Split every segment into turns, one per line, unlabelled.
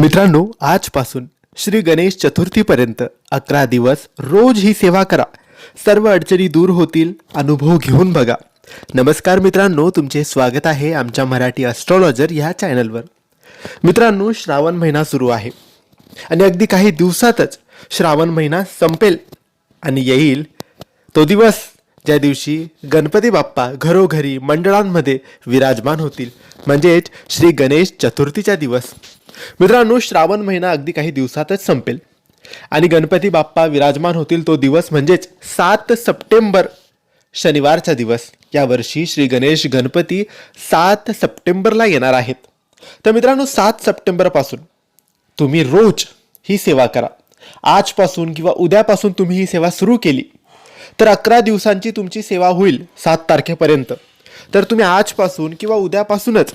मित्रांनो आजपासून श्री गणेश चतुर्थीपर्यंत अकरा दिवस रोज ही सेवा करा. सर्व अडचणी दूर होतील अनुभव घेऊन बघा. नमस्कार मित्रांनो तुमचे स्वागत आहे आमच्या मराठी ॲस्ट्रॉलॉजर ह्या चॅनलवर मित्रांनो श्रावण महिना सुरू आहे. आणि अगदी काही दिवसातच श्रावण महिना संपेल आणि येईल. तो दिवस ज्या दिवशी गणपती बाप्पा घरोघरी मंडळांमध्ये विराजमान होतील म्हणजेच श्री गणेश चतुर्थीचा दिवस. मित्रांनो श्रावण महिना अगदी काही दिवसातच संपेल. आणि गणपती बाप्पा विराजमान होतील तो दिवस म्हणजेच सात सप्टेंबर शनिवारचा दिवस. यावर्षी श्री गणेश गणपती सात सप्टेंबरला येणार आहेत. तर मित्रांनो सात सप्टेंबरपासून तुम्ही रोज ही सेवा करा. आजपासून किंवा उद्यापासून तुम्ही ही सेवा सुरू केली. तर अकरा दिवसांची तुमची सेवा होईल सात तारखेपर्यंत. तर तुम्ही आजपासून किंवा उद्यापासूनच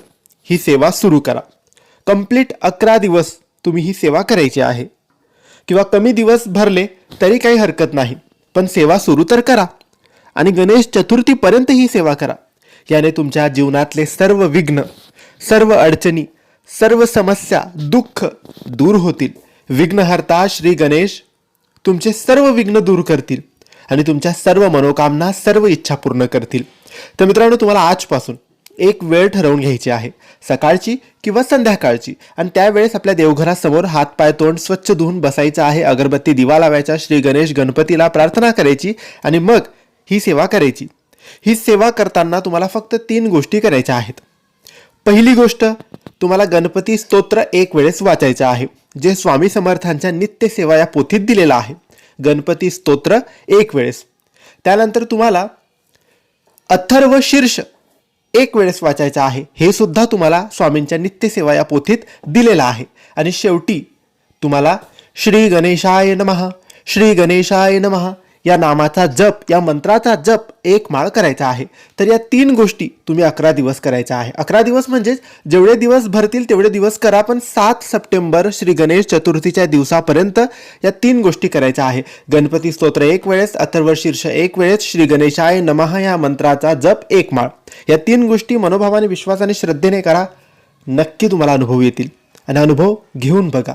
ही सेवा सुरू करा. कंप्लीट अकरा दिवस तुम्ही ही सेवा करायची आहे. किंवा कमी दिवस भरले तरी काही हरकत नाही. पण सेवा सुरू तर करा. आणि गणेश चतुर्थीपर्यंत ही सेवा करा. याने तुमच्या जीवनातले सर्व विघ्न सर्व अडचणी सर्व समस्या दुःख दूर होतील. विघ्नहर्ता श्री गणेश तुमचे सर्व विघ्न दूर करतील. आणि तुमच्या सर्व मनोकामना सर्व इच्छा पूर्ण करतील. तर मित्रांनो तुम्हाला आजपासून एक वेळ ठरवून घ्यायची आहे. सकाळची किंवा संध्याकाळची. आणि त्यावेळेस आपल्या देवघरासमोर हात पाय तोंड स्वच्छ धुवून बसायचं आहे. अगरबत्ती दिवा लावायचा श्री गणेश गणपतीला प्रार्थना करायची आणि मग ही सेवा करायची. ही सेवा करताना तुम्हाला फक्त तीन गोष्टी करायच्या आहेत. पहिली गोष्ट तुम्हाला गणपती स्तोत्र एक वेळेस वाचायचं आहे. जे स्वामी समर्थांच्या नित्य सेवा या पोथीत दिलेलं आहे. गणपती स्तोत्र एक वेळेस. त्यानंतर तुम्हाला अथर्व शीर्ष एक वेळेस वाचायचं आहे. हे सुद्धा तुम्हाला स्वामींच्या नित्यसेवा या पोथीत दिलेलं आहे. आणि शेवटी तुम्हाला श्री गणेशाय नमः श्री गणेशाय नमः या नामाचा जप या मंत्राचा जप एक माळ करायचा आहे. तर या तीन गोष्टी तुम्ही अकरा दिवस करायच्या आहे. अकरा दिवस म्हणजेच जेवढे दिवस भरतील तेवढे दिवस करा पण सात सप्टेंबर श्री गणेश चतुर्थीच्या दिवसापर्यंत या तीन गोष्टी करायच्या आहे. गणपती स्तोत्र एक वेळेस अथर्व शीर्ष एक वेळेस श्री गणेशाय नमः या मंत्राचा जप एक माळ. या तीन गोष्टी मनोभावाने विश्वासाने श्रद्धेने करा. नक्की तुम्हाला अनुभव येतील. आणि अनुभव घेऊन बघा.